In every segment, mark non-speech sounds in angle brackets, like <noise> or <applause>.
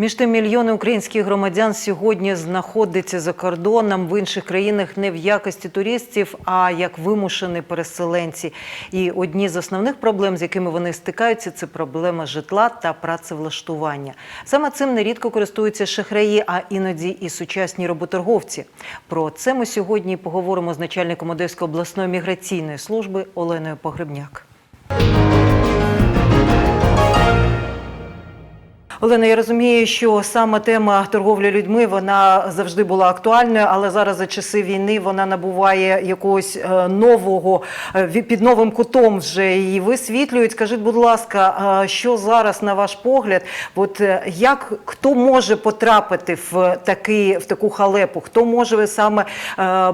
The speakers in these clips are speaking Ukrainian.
Між тим, мільйони українських громадян сьогодні знаходяться за кордоном в інших країнах не в якості туристів, а як вимушені переселенці. І одні з основних проблем, з якими вони стикаються, це проблема житла та працевлаштування. Саме цим нерідко користуються шахраї, а іноді і сучасні роботорговці. Про це ми сьогодні поговоримо з начальником Одеської обласної міграційної служби Оленою Погребняк. Олена, я розумію, що саме тема торговлі людьми вона завжди була актуальною, але зараз за часи війни вона набуває якогось е, нового е, під новим кутом вже її висвітлюють. Скажіть, будь ласка, е, що зараз на ваш погляд? От як хто може потрапити в такий в таку халепу? Хто може саме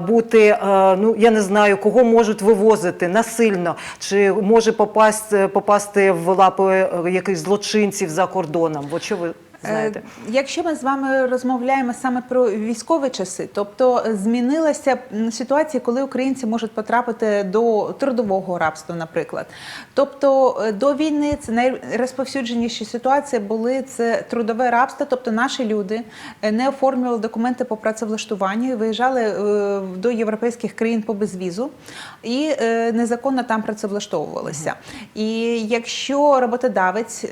бути? Ну я не знаю, кого можуть вивозити насильно, чи може попасти попасти в лапи якихось злочинців за кордоном? От що ви знаєте? Е, Якщо ми з вами розмовляємо саме про військові часи, тобто змінилася ситуація, коли українці можуть потрапити до трудового рабства, наприклад. Тобто е, до війни це найрозповсюдженіші ситуації були це трудове рабство, тобто наші люди е, не оформлювали документи по працевлаштуванню, виїжджали до європейських країн по безвізу і незаконно там працевлаштовувалися. І якщо роботодавець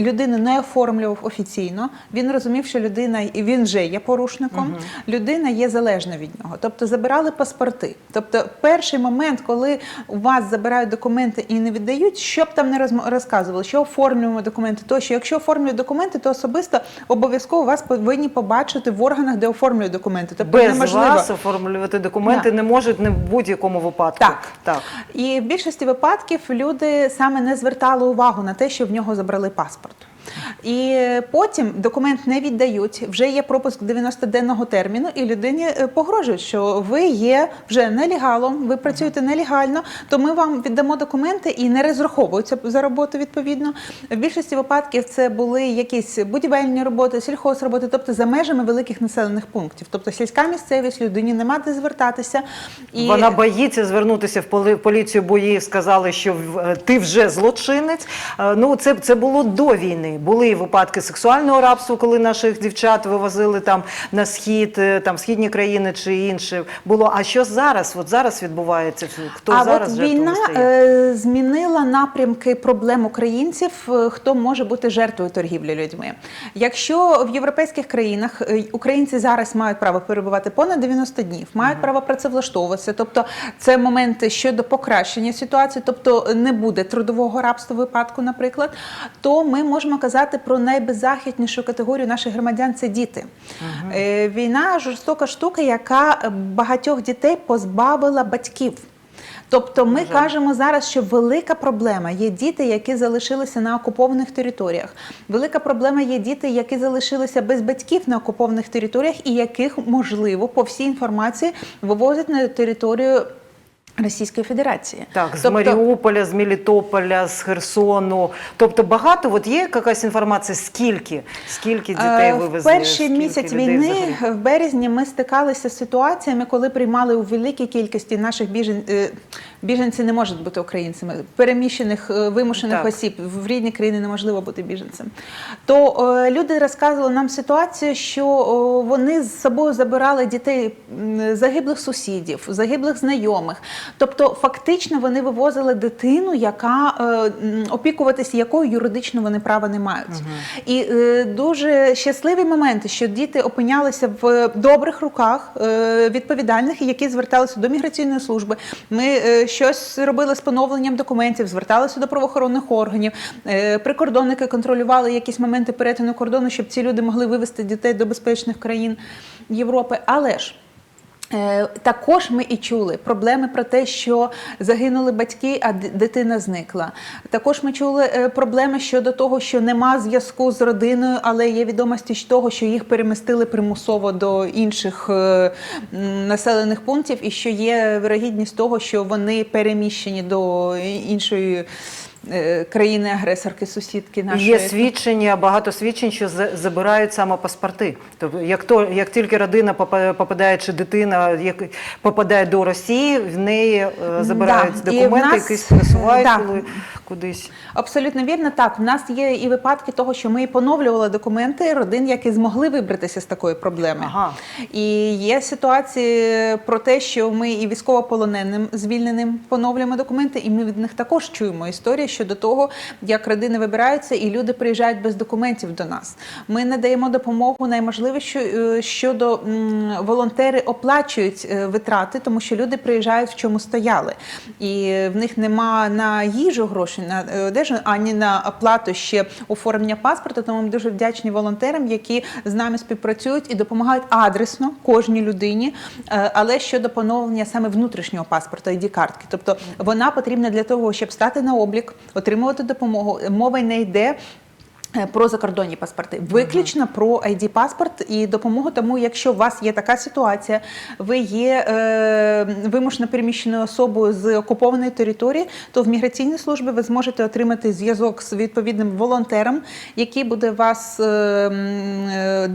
людину не оформлював офіційно, він розумів, що людина і він вже є порушником, людина є залежна від нього. Тобто забирали паспорти. Тобто, перший момент, коли у вас забирають документи і не віддають, що б там не розказували, що оформлюємо документи, то що якщо оформлюють документи, то особисто обов'язково вас повинні побачити в органах, де оформлюють документи. Тобто Без неможливо. вас оформлювати документи Да. не можуть не в будь-якому випадку. Так. так. І в більшості випадків люди саме не звертали увагу на те, що в нього забрали паспорт. І потім документ не віддають. Вже є пропуск 90-денного терміну, і людині е, погрожують, що ви є вже нелегалом, ви працюєте нелегально, то ми вам віддамо документи і не розраховуються за роботу відповідно. В більшості випадків це були якісь будівельні роботи, сільхозроботи, тобто за межами великих населених пунктів. Тобто сільська місцевість, людині нема де звертатися. І Вона боїться звернутися в поліцію, бо їй сказали, що е, ти вже злочинець. Е, Ну, це, це було до війни. Були випадки сексуального рабства, коли наших дівчат вивозили там на схід, е, там східні країни чи інше. Було. А що зараз? От зараз відбувається? Хто а зараз от війна стає? е, змінила напрямки проблем українців, е, хто може бути жертвою торгівлі людьми. Якщо в європейських країнах українці зараз мають право перебувати понад 90 днів, мають право працевлаштовуватися, тобто це моменти щодо покращення ситуації, тобто не буде трудового рабства випадку, наприклад, то ми можемо казати про найбеззахитнішу категорію наших громадян це діти. Е, Війна жорстока штука, яка багатьох дітей позбавила батьків. Тобто ми кажемо зараз, що велика проблема є діти, які залишилися на окупованих територіях. Велика проблема є діти, які залишилися без батьків на окупованих територіях, і яких можливо по всій інформації вивозять на територію. Російської Федерації Так, з Тобто- Маріуполя, з Мелітополя, з Херсону. Тобто багато, от є якась інформація, скільки? Скільки дітей Е, вивезли? В перший скільки місяць війни, взагалі? в березні, ми стикалися з ситуаціями, коли приймали у великій кількості наших біжен... е, біженці не можуть бути українцями, переміщених е, вимушених Так. осіб в рідні країни неможливо бути біженцем. То е, люди розказували нам ситуацію, що о, вони з собою забирали дітей загиблих сусідів, загиблих знайомих. Тобто, фактично, вони вивозили дитину, яка е, м, опікуватися якою юридично вони права не мають. І е, дуже щасливі моменти, що діти опинялися в добрих руках е, відповідальних, які зверталися до міграційної служби. Ми е, щось робили з поновленням документів, зверталися до правоохоронних органів. Е, прикордонники контролювали якісь моменти перетину кордону, щоб ці люди могли вивезти дітей до безпечних країн Європи. Але ж Також ми і чули проблеми про те, що загинули батьки, а дитина зникла. Також ми чули е, проблеми щодо того, що нема зв'язку з родиною, але є відомості того, що їх перемістили примусово до інших е, населених пунктів, і що є вирогідність того, що вони переміщені до іншої е, країни-агресорки, сусідки нашої. Є свідчення, багато свідчень, що за- забирають саме паспорти. Тобто, як то як тільки родина попадає чи дитина як попадає до Росії, в неї е, забирають Да, документи, нас- якісь присувають да. Кудись. Абсолютно вірно, так. В нас є і випадки того, що ми поновлювали документи родин, які змогли вибратися з такої проблеми. Ага. І є ситуації про те, що ми і військовополоненим звільненим поновлюємо документи, і ми від них також чуємо історії щодо того, як родини вибираються, і люди приїжджають без документів до нас. Ми надаємо допомогу найможливіше е, щодо волонтери оплачують е, витрати, тому що люди приїжджають в чому стояли, і в них нема на їжу грошей на е, одежу, ані на оплату ще оформлення паспорта. Тому ми дуже вдячні волонтерам, які з нами співпрацюють і допомагають адресно кожній людині, е, але щодо поновлення саме внутрішнього паспорта id картки. Тобто вона потрібна для того, щоб стати на облік, отримувати допомогу. Мова не йде. Е, Про закордонні паспорти, виключно про id паспорт і допомогу. Тому, якщо у вас є така ситуація, ви є е, вимушено переміщеною особою з окупованої території, то в міграційній службі ви зможете отримати зв'язок з відповідним волонтером, який буде вас е, е,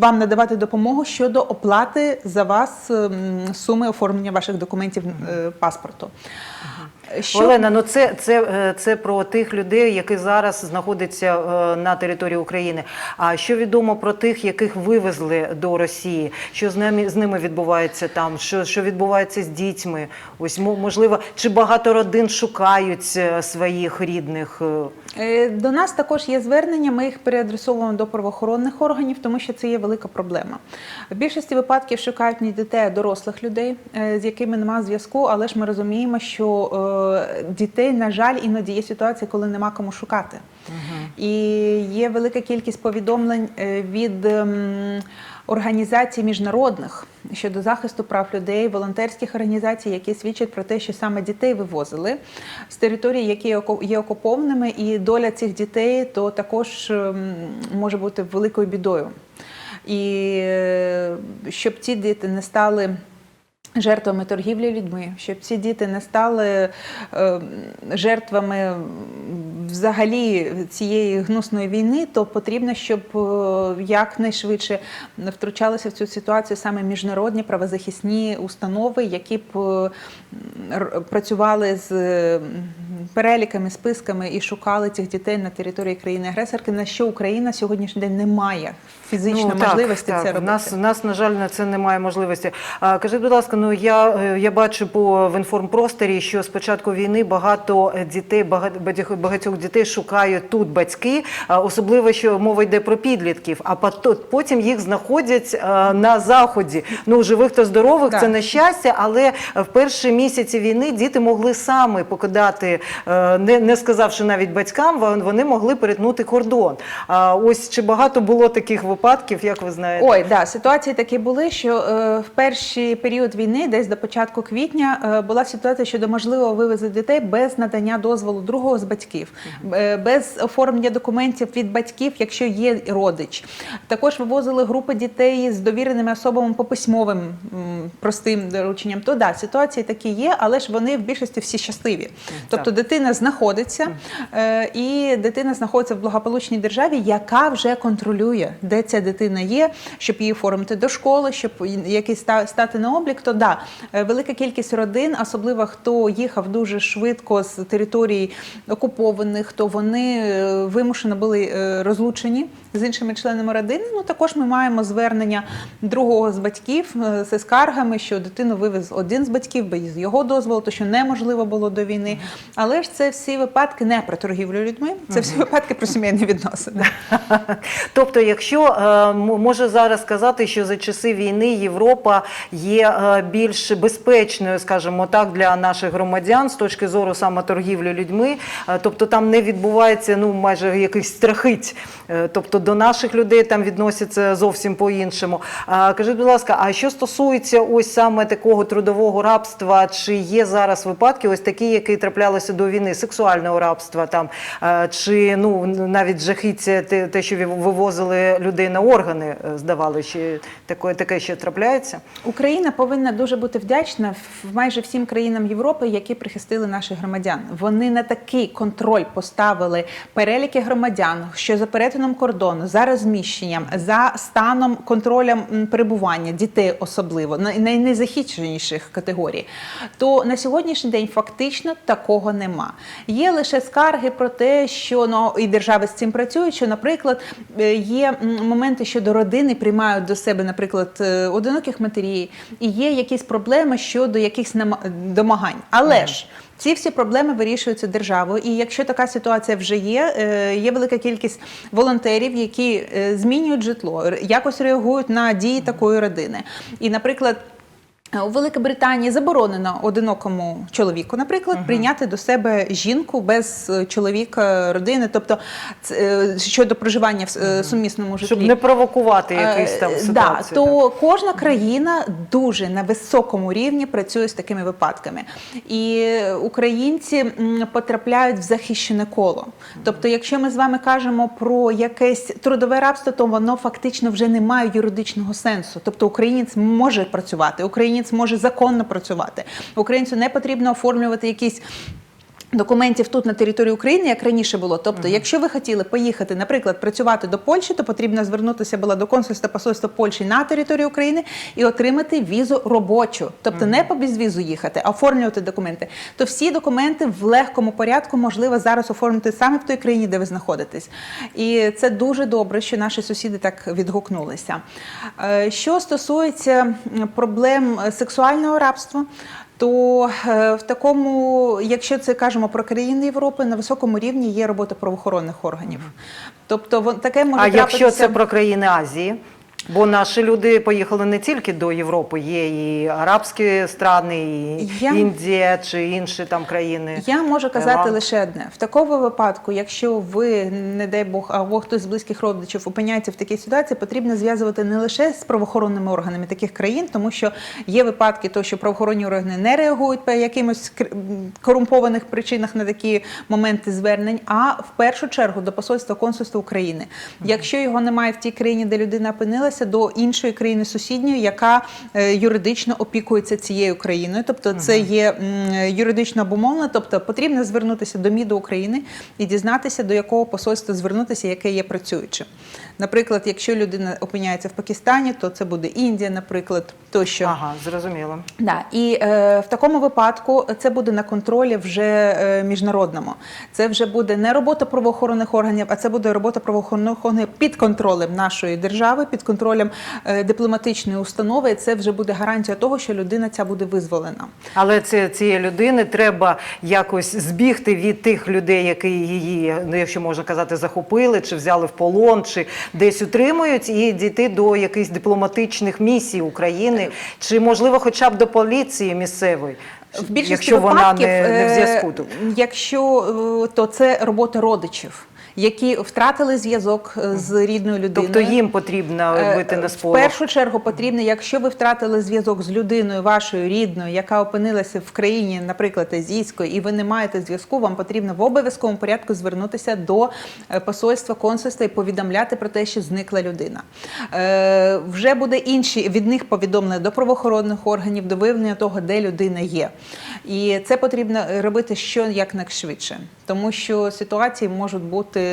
вам надавати допомогу щодо оплати за вас м, суми оформлення ваших документів е, паспорту. Що- Олена, ну це, це, е, це про тих людей, які зараз знаходяться е, на території України. А що відомо про тих, яких вивезли до Росії? Що з ними з ними відбувається там? Що, що відбувається з дітьми? Ось мо- можливо, чи багато родин шукають е, своїх рідних? До нас також є звернення. Ми їх переадресовуємо до правоохоронних органів, тому що це є велика проблема. В більшості випадків шукають не дітей, а дорослих людей, з якими немає зв'язку, але ж ми розуміємо, що дітей, на жаль, іноді є ситуації, коли нема кому шукати. І є велика кількість повідомлень е, від. ем, Організацій міжнародних щодо захисту прав людей, волонтерських організацій, які свідчать про те, що саме дітей вивозили з територій, які є є окупованими, і доля цих дітей то також ем, може бути великою бідою. І е, щоб ці діти не стали. Жертвами торгівлі людьми, щоб ці діти не стали е, жертвами взагалі цієї гнусної війни, то потрібно, щоб е, якнайшвидше втручалися в цю ситуацію саме міжнародні правозахисні установи, які б е, працювали з переліками, списками і шукали цих дітей на території країни-агресорки, на що Україна сьогоднішній день не має фізично Ну, можливості так. це В робити. нас, нас, на жаль, на це немає можливості. А, кажіть, будь ласка, ну я, е, я бачу по в інформпросторі, що з початку війни багато е, дітей, багатьох- багатьох дітей шукають тут батьки, особливо, що мова йде про підлітків, а потім їх знаходять е, на заході. Ну, живих та здорових Так. це на щастя, але в перші місяці війни діти могли саме покидати, не, не сказавши навіть батькам, вон- вони могли перетнути кордон. А ось чи багато було таких випадків, як ви знаєте? Ой, да, ситуації такі були, що е, в перший період війни, десь до початку квітня, е, була ситуація щодо можливого вивезу дітей без надання дозволу другого з батьків, е, без оформлення документів від батьків, якщо є родич. Також вивозили групи дітей з довіреними особами по письмовим м, простим дорученням. То да, ситуації такі є, але ж вони в більшості всі щасливі. Тобто дитина знаходиться, е, і дитина знаходиться в благополучній державі, яка вже контролює, де ця дитина є, щоб її оформити до школи, щоб якийсь ста- стати на облік. То да, е, велика кількість родин, особливо хто їхав дуже швидко з територій окупованих, то вони е, вимушено були розлучені з іншими членами родини. Ну також ми маємо звернення другого з батьків зі скаргами, що дитину вивез один з батьків без його дозволу, то що неможливо було до війни. Але ж це всі випадки не про торгівлю людьми, це всі випадки про сімейні відносини. <laughs> Тобто, якщо е, м- може зараз сказати, що за часи війни Європа є е, більш безпечною, скажімо так, для наших громадян з точки зору саме торгівлі людьми, е, тобто там не відбувається ну майже якийсь страхить. Тобто до наших людей там відносяться зовсім по-іншому. Кажіть, будь ласка, а що стосується ось саме такого трудового рабства, чи є зараз випадки, ось такі, які траплялися до війни сексуального рабства, там е, чи ну навіть жахіття, те, те, що ви- вивозили людей на органи, е, здавали, чи таке, таке ще трапляється? Україна повинна дуже бути вдячна в- майже всім країнам Європи, які прихистили наших громадян. Вони на такий контроль поставили переліки громадян, що за перетином кордону, за розміщенням, за станом контролем перебування дітей, особливо най- найнезахищеніших категорій. То на сьогоднішній день фактично такого нема. Є лише скарги про те, що ну і держави з цим працюють. Що, наприклад, е, є моменти щодо родини, приймають до себе, наприклад, е, одиноких матерів, і є якісь проблеми щодо якихось домагань. Але ж ці всі проблеми вирішуються державою. І якщо така ситуація вже є, е, є велика кількість волонтерів, які змінюють житло, якось реагують на дії такої родини. І, наприклад. У Великій Британії заборонено одинокому чоловіку, наприклад, прийняти до себе жінку без е, чоловіка родини, тобто е, щодо проживання в е, сумісному житлі. Щоб не провокувати якісь там Е, ситуації. Да, так. то кожна країна дуже на високому рівні працює з такими випадками. І українці потрапляють в захищене коло. Тобто, якщо ми з вами кажемо про якесь трудове рабство, то воно фактично вже не має юридичного сенсу. Тобто українець може працювати, українець може законно працювати. Українцю не потрібно оформлювати якісь. Документів тут на території України, як раніше було. Тобто, якщо ви хотіли поїхати, наприклад, працювати до Польщі, то потрібно звернутися було до консульства посольства Польщі на територію України і отримати візу робочу, тобто не по безвізу їхати, а оформлювати документи. То всі документи в легкому порядку можливо зараз оформити саме в той країні, де ви знаходитесь. І це дуже добре, що наші сусіди так відгукнулися. Е, Що стосується проблем е, сексуального рабства. То е, в такому, якщо це кажемо про країни Європи, на високому рівні є робота правоохоронних органів. Тобто таке може А якщо це про країни Азії? Бо наші люди поїхали не тільки до Європи, є і арабські страни, і Я- Індія чи інші там країни. Я можу казати Іран. лише одне: в такому випадку, якщо ви, не дай Бог, або хтось з близьких родичів опиняється в такій ситуації, потрібно зв'язувати не лише з правоохоронними органами таких країн, тому що є випадки, то що правоохоронні органи не реагують по якимось корумпованих причинах на такі моменти звернень, а в першу чергу до посольства консульства України. Якщо його немає в тій країні, де людина опинилася, до іншої країни сусідньої, яка е, юридично опікується цією країною, тобто це є юридично обумовлено, тобто потрібно звернутися до МІДу України і дізнатися, до якого посольства звернутися, яке є працюючим. Наприклад, якщо людина опиняється в Пакистані, то це буде Індія, наприклад, тощо. Ага, зрозуміло. Да, і е, в такому випадку це буде на контролі вже е, міжнародному. Це вже буде не робота правоохоронних органів, а це буде робота правоохоронних органів під контролем нашої держави, під контролем е, дипломатичної установи. І це вже буде гарантія того, що людина ця буде визволена. Але це цієї людини треба якось збігти від тих людей, які її, ну якщо можна казати, захопили, чи взяли в полон, чи десь утримують, і дійти до якихось дипломатичних місій України, чи можливо, хоча б до поліції місцевої, В більшості якщо вона не, не в е, зв'язку. Якщо е, то це робота родичів. Які втратили зв'язок е, з рідною людиною, Тобто їм потрібно Е, бити на В першу чергу потрібно, якщо ви втратили зв'язок з людиною вашою рідною, яка опинилася в країні, наприклад, азійської, і ви не маєте зв'язку, вам потрібно в обов'язковому порядку звернутися до е, посольства, консульства і повідомляти про те, що зникла людина. Е, вже буде інші від них повідомлення до правоохоронних органів, до виявлення того, де людина є. І це потрібно робити що якнайшвидше, тому що ситуації можуть бути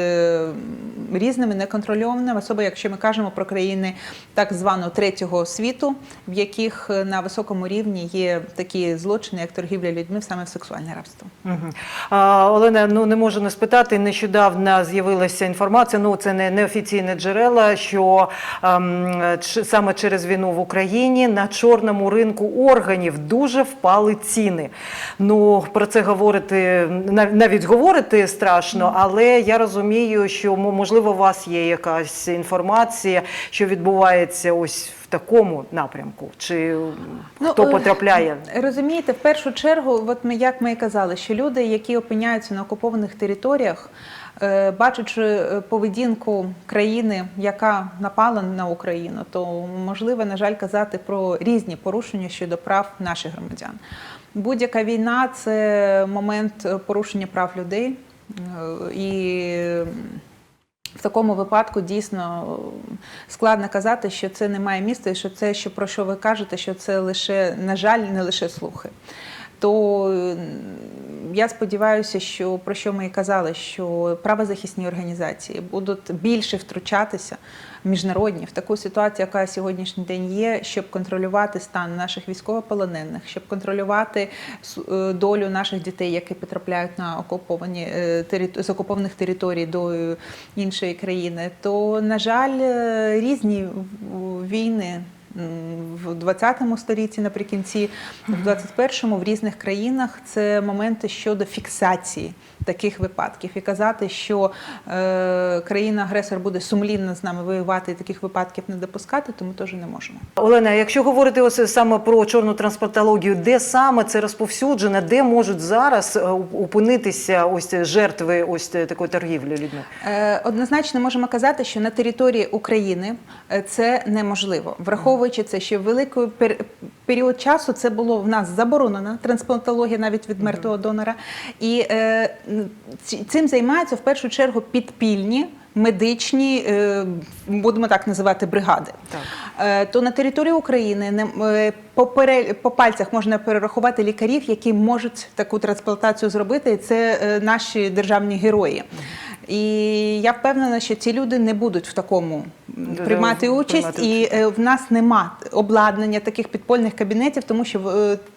різними, неконтрольованими, особливо якщо ми кажемо про країни так званого третього світу, в яких е, на високому рівні є такі злочини, як торгівля людьми саме в сексуальне рабство. Мгм. А, Олена, ну не можу не спитати. Нещодавно з'явилася інформація. Ну це не неофіційне джерела, що ем, саме через війну в Україні на чорному ринку органів дуже впали ціни. Ну про це говорити навіть говорити страшно, але я розумію, що мо- можливо у вас є якась інформація, що відбувається ось в такому напрямку, чи Ну, хто е, потрапляє. Розумієте, в першу чергу, от ми як ми і казали, що люди, які опиняються на окупованих територіях, е, бачачи е, поведінку країни, яка напала на Україну, то можливо, на жаль, казати про різні порушення щодо прав наших громадян. Будь-яка війна це момент порушення прав людей. І в такому випадку дійсно складно казати, що це не має місця, і що це, що про що ви кажете, що це лише, на жаль, не лише слухи. То я сподіваюся, що про що ми і казали, що правозахисні організації будуть більше втручатися міжнародні в таку ситуацію, яка сьогоднішній день є, щоб контролювати стан наших військовополонених, щоб контролювати е, долю наших дітей, які потрапляють на окуповані е, з окупованих територій до іншої країни. То на жаль, е, різні війни. В 20 столітті наприкінці, в 21-му в різних країнах це моменти щодо фіксації таких випадків і казати, що е, країна-агресор буде сумлінно з нами воювати і таких випадків не допускати, то ми теж не можемо. Олена, якщо говорити ось саме про чорну транспортологію, де саме це розповсюджено, де можуть зараз е, опинитися ось жертви ось такої торгівлі людьми? Е, Однозначно можемо казати, що на території України е, це неможливо, враховуючи це, що великий період часу це було в нас заборонено трансплантологія навіть від мертвого донора, і е, цим займаються в першу чергу підпільні. Медичні, е, будемо так називати, бригади. Так. Е, То на території України е, по, пальцях можна перерахувати лікарів, які можуть таку трансплантацію зробити. І це наші державні герої. І я впевнена, що ці люди не будуть в такому приймати участь, і в нас нема обладнання таких підпольних кабінетів, тому що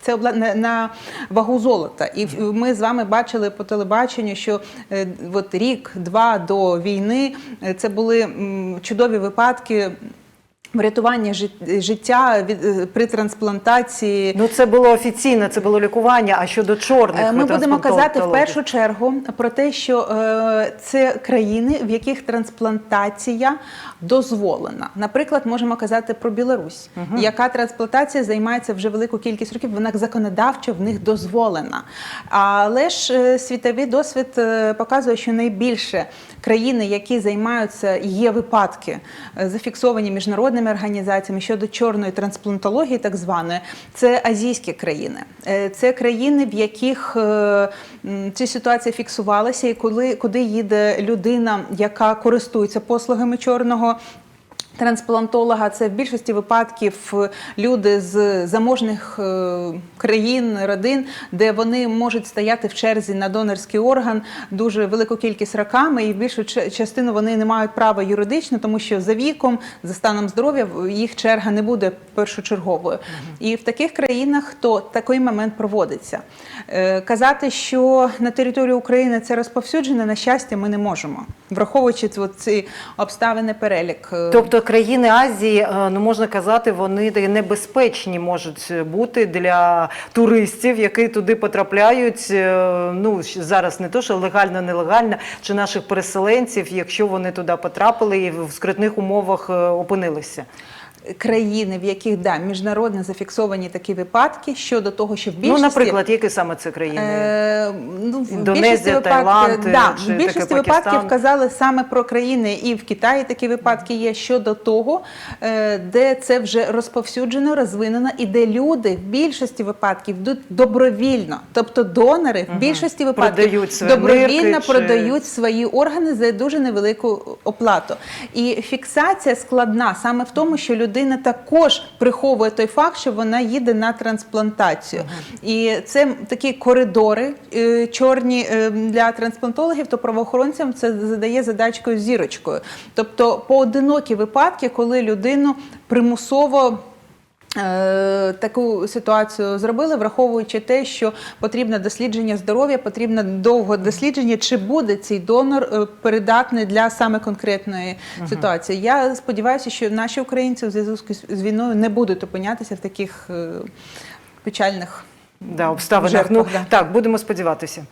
це обладнання на вагу золота. І ми з вами бачили по телебаченню, що от рік-два до війни це були чудові випадки. Врятування життя від е, при трансплантації Ну це було офіційно, це було лікування. А щодо чорних Е, Ми будемо казати в першу чергу про те, що е, це країни, в яких трансплантація дозволена. Наприклад, можемо казати про Білорусь, яка трансплантація займається вже велику кількість років. Вона законодавчо в них дозволена. Але ж світовий досвід показує, що найбільше країни, які займаються, є випадки зафіксовані міжнародними організаціями щодо чорної трансплантології, так званої, це азійські країни. Е, Це країни, в яких е, ці ситуації фіксувалися, і коли куди їде людина, яка користується послугами чорного. Трансплантолога це в більшості випадків е, люди з заможних е, країн, родин, де вони можуть стояти в черзі на донорський орган дуже велику кількість роками, і більшу частину вони не мають права юридично, тому що за віком, за станом здоров'я їх черга не буде першочерговою. І в таких країнах то такий момент проводиться. Е, Казати, що на території України це розповсюджено, на щастя, ми не можемо, враховуючи ці- обставини перелік. Тобто країни Азії, е, ну можна казати, вони небезпечні можуть бути для туристів, які туди потрапляють. е, Ну зараз не то, що легально, нелегально, чи наших переселенців, якщо вони туди потрапили і в скритних умовах е, опинилися. Країни, в яких да, міжнародно зафіксовані такі випадки щодо того, що в більшості Ну, наприклад, які саме це країни? Е, ну, в Індонезія, Таїланд, да, чи в більшості таки випадків Пакистан? казали саме про країни, і в Китаї такі випадки є щодо того, е, де це вже розповсюджено, розвинено, і де люди в більшості випадків йдуть добровільно, тобто донори в більшості випадків Продають свої добровільно нирки чи- свої органи за дуже невелику оплату. І фіксація складна саме в тому, що людина також приховує той факт, що вона їде на трансплантацію. І це такі коридори е, чорні е, для трансплантологів, то правоохоронцям це задає задачкою зірочкою. Тобто поодинокі випадки, коли людину примусово. Е, Таку ситуацію зробили, враховуючи те, що потрібне дослідження здоров'я, потрібно довго дослідження, чи буде цей донор е, передатний для саме конкретної ситуації. Я сподіваюся, що наші українці у зв'язку з з війною не будуть опинятися в таких е, печальних Да, обставинах. жертвах, ну да. так, будемо сподіватися.